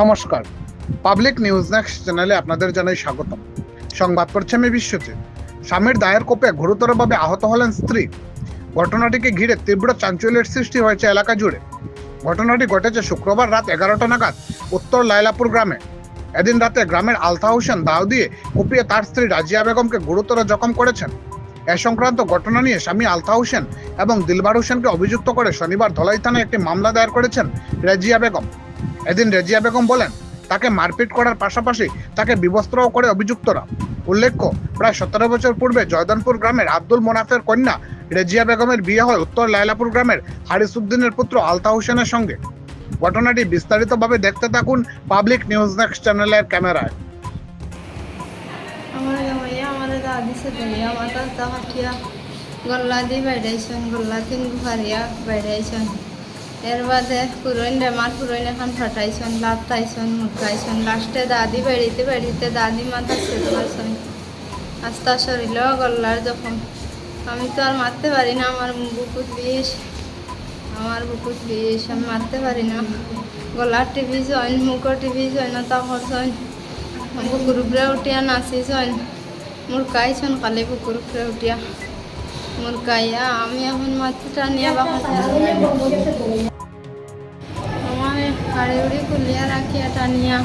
নমস্কার। Public news next চ্যানেলে আপনাদের জানাই স্বাগতম। সংবাদ পড়ছে আমি বিশ্বজিৎ। স্বামীর দায়ের কোপে গুরুতরভাবে আহত হলেন স্ত্রী। ঘটনাটিকে ঘিরে তীব্র চাঞ্চল্যের সৃষ্টি হয়েছে এলাকা জুড়ে। ঘটনাটি ঘটেছে শুক্রবার রাত এগারোটা নাগাদ উত্তর লাইলাপুর গ্রামে। এদিন রাতে গ্রামের আলতা হোসেন দাও দিয়ে কুপিয়ে তার স্ত্রী রাজিয়া বেগমকে গুরুতর জখম করেছেন। এ সংক্রান্ত ঘটনা নিয়ে স্বামী আলতা হোসেন এবং দিলবার হোসেনকে অভিযুক্ত করে শনিবার ধলাই থানায় একটি মামলা দায়ের করেছেন রাজিয়া বেগম। এদিন রেজিয়া বেগম বলেন, তাকে মারপিট করার পাশাপাশি তাকে বিবস্ত্রও করে অভিযুক্তরা। উল্লেখ্য, প্রায় সতেরো বছর পূর্বে জয়দানপুর গ্রামের আব্দুল মোনাফের কন্যা রেজিয়া বেগমের বিয়ে হয় উত্তর লাইলাপুর গ্রামের হারিসুদ্দিনের পুত্র আলতা হোসেনের সঙ্গে। ঘটনাটি বিস্তারিতভাবে দেখতে থাকুন পাবলিক নিউজ নেক্সট চ্যানেলের ক্যামেরায়। সে দিয়া হাটিয়া গল্লা গল্লা তিন গুফারিয়া বাইরাইছন এর বাদে পুরইন মার পুরইন এখন ফাটাইছন লাভটাইছন মুখাইছন লাস্টে দাদি বেড়িতে বেড়িতে দাদি মাথা সেদুয়াছন আস্তা শরীর গল্লার যখন। আমি তো আর মারতে পারি না, আমার বুকুত বিষ। আমার বুকুত বিষ, আমি মারতে পারি না। গলার টিভি জয়েন, মুখর টিভি জয়েন, তখন জয়েন। বুকুর উপরে উঠিয়া নাচিছন মুরকাইছন কালি বুকুর উপরে উঠিয়া। মুরকাইয়া আমি এখন মাথাটা নিয়ে আমার হাড়ি উড়ি খুলিয়া রাখিয়া টানিয়া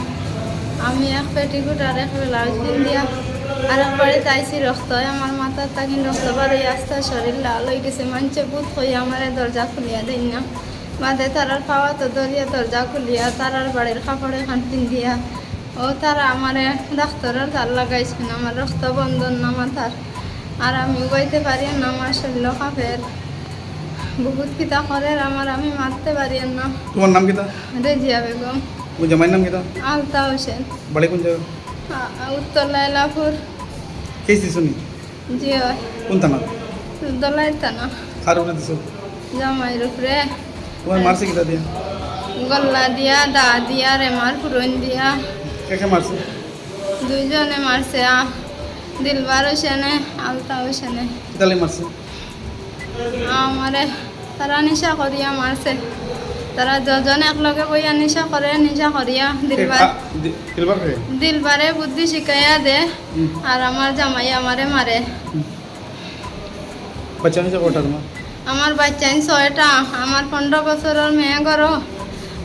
আমি এক পেটিকুট এক ব্লাউজ দিয়া আর একবারে চাইছি রক্ত। আমার মাথার তাকি রক্ত বাড়ি আস্তে শরীর লাল হয়ে গেছে, মানছে বুধ হয়ে আমার দরজা খুলিয়া দিন না। বাদে তারার পাওয়া তো দরিয়া দরজা খুলিয়া, তারার বাড়ির কাপড়ে খান পিন্দিয়া ও তারা আমারে ডাক্তারের তার লাগাইছেন আমার বন্ধন না আর আমি উগাইতে পারি না আমার শরীর কাপের বহুত কিতা করে আমার আমি মারতে পারি না। তোমার নাম কিতা রেজিয়া বেগম। ওই জামাইয়ের নাম কিতা আলতা হোসেন। বাড়ি কোন জায়গা উত্তর লাইলাপুর। কেস দিছো নি জিও কোন থানা? দলাই থানা। কার উপরে দিছো? জামাইয়ের উপরে। তোমার মারছে কিতা দিয়া? গল্লা দিয়া দা দিয়া রেমার পুরন দিয়া। কে কে মারছে? দুইজনে মারছে আ। দিলবার হোসেনে আলতা হোসেনে কিতালে মারছে আমারে তারা নিশা করিয়া মারছে তারা যজন একলগে বইয়া নিশা করে নিশা করিয়া দিলবার দিলবার বুদ্ধি শিখাইয়া দে। আর আমার জামাই আমারে মারে আমার বাচ্চাইন ছয়টা আমার পনেরো বছরের মেয়ে গরো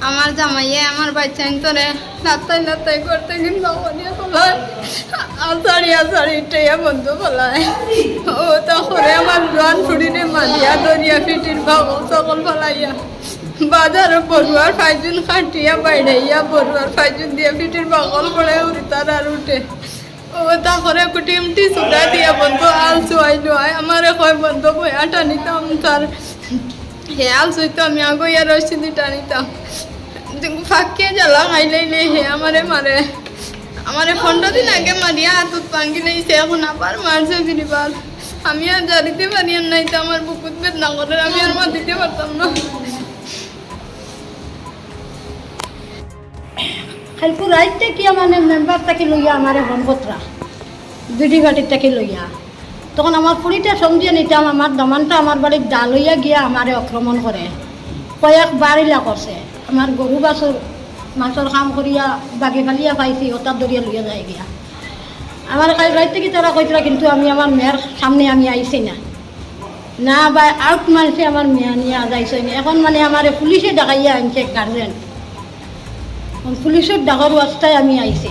আমার জামাইয়ে আমার বাচ্চাইন তোরে লাত্তাই লাত্তাই করতে কিন্তু আষাঢ়ি টেয়া বন্ধু ফলায় ও তখনে আমার রান ফুড়িনে মালিয়া, দরিয়া ফিটির বাবু, সকল ফলাইয়া বাজার বড়ুয়ার ফাইজুন খাটিয়া বাইরাইয়া, বড়ুয়ার ফাইজুন দিয়ে ফিটির বাগল করে উড়তার আর উঠে। ও তারপরে কুটিমটি সুদা দিয়া বন্ধু, আল চুয়াই লুয়াই, আমারে কয়, বন্ধু, বইয়া টানিতাম তার। হে আল চুইতো, আমি আগইয়া রসি দি টানিতাম। ফাঁকিয়ে জ্বালা খাইলেইলে হে আমারে মারে। আমারে পনেরো দিন, আগে মারিয়া হাতুত পাঙ্গি লইছে এখন আবার মারছে ফিরিবার আমি আর জারিতে পারি আর নাই তো আমার বুকুত বেদনা করে, আমি আর মা দিতে পারতাম না। খালপুর রাইত থেকে মানে মেম্বার থেকে লইয়া আমার বনপত্রা বিডি বাটির থেকে লইয়া। তখন আমার পুরীটা সমঝিয়ে নিতাম আমার দমানটা আমার বাড়ির দা লইয়া গিয়া আমারে আক্রমণ করে। কয়েক বাড়িলা করছে আমার গরু বাছর মাছর কাম করিয়া বাগি ফালিয়া পাইছি ওটার দরিয়া লইয়া যায় গিয়া। আমার কাল রাইত থেকে তারা কইতরা কিন্তু আমি আমার মেয়ের সামনে আমি আইছি না। না বা, আউট মারছে আমার মেয়া নিয়ে, যাইছে না। এখন মানে আমার পুলিশে ডাকাইয়া আনছে গার্জেন পুলিশের ডাকর অবস্থায় আমি আইছি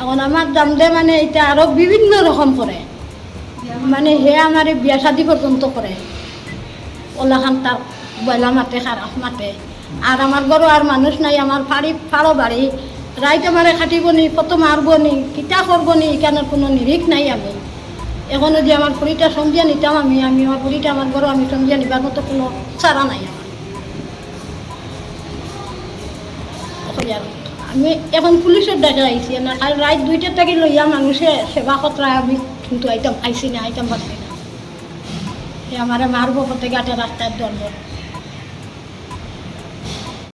এখন আমার দামদে মানে এটা আরও বিভিন্ন রকম করে মানে হে আমার বিয়া শাদি পর্যন্ত করে ওলাখান তার বয়লা মাতে খারাপ মাতে। আর আমার ঘরও আর মানুষ নাই, আমার ফাড়ি ফাড়ো বাড়ি। রাইত আমারে খাটিব নি কত মারব নি কিতা করব নি এখানে কোনো নিরিখ নাই আমি। এখনও যে আমার পুরীটা সমঝিয়া নিতাম আমি আমি আমার পুরীটা আমার ঘরও আমি সমঝিয়া নিবার মতো কোনো চারা নাই আমার আমি এখন পুলিশের ডাকে আইছি না কাল রাত দুইটার থেকে লইয়া মানুষে সেবা কতরা আমি কিন্তু আইতাম আইসি না, আইতাম পারছি না। আমারে মারবো প্রত্যেকে আটে রাস্তায় দরব